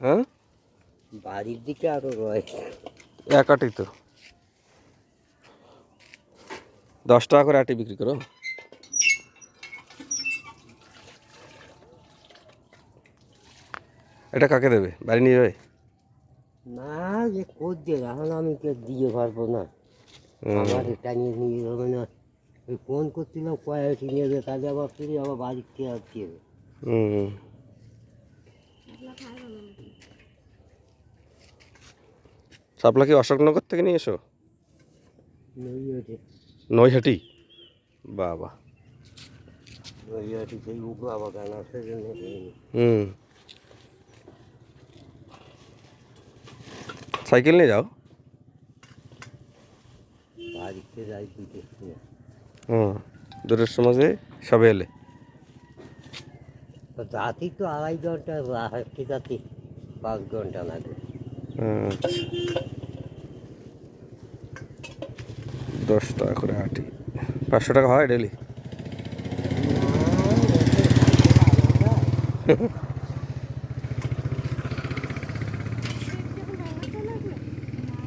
হ্যাঁ? বাড়ির দিকে আরও রয়েছে। এক আটি তো। দশ টাকা করে আটি বিক্রি করো। এটা কাকে দেবে? বাড়ি নিয়ে যাবে? না যে করছে এখন আমি কে দিয়ে পারব না। আমার এটা নিয়ে নিয়ে যাবে না ওই ফোন করছিলাম কয়েকটি নিয়ে যাবে কাজে আবার ফিরে আবার বাড়ির আসতে হবে? হুম। শাপলা কি অশোকনগর থেকে নিয়ে এসো? নৈহাটি। বাবা। হুম। সাইকেল নিয়ে যাও। বাড়িতে যাই হুম। দুটোর সমাজে সবে এলে। রাতি তো আড়াই ঘণ্টা ঠিক আছে পাঁচ ঘণ্টা লাগে। দশ টাকা করে আটি পাঁচশো টাকা হয় ডেলি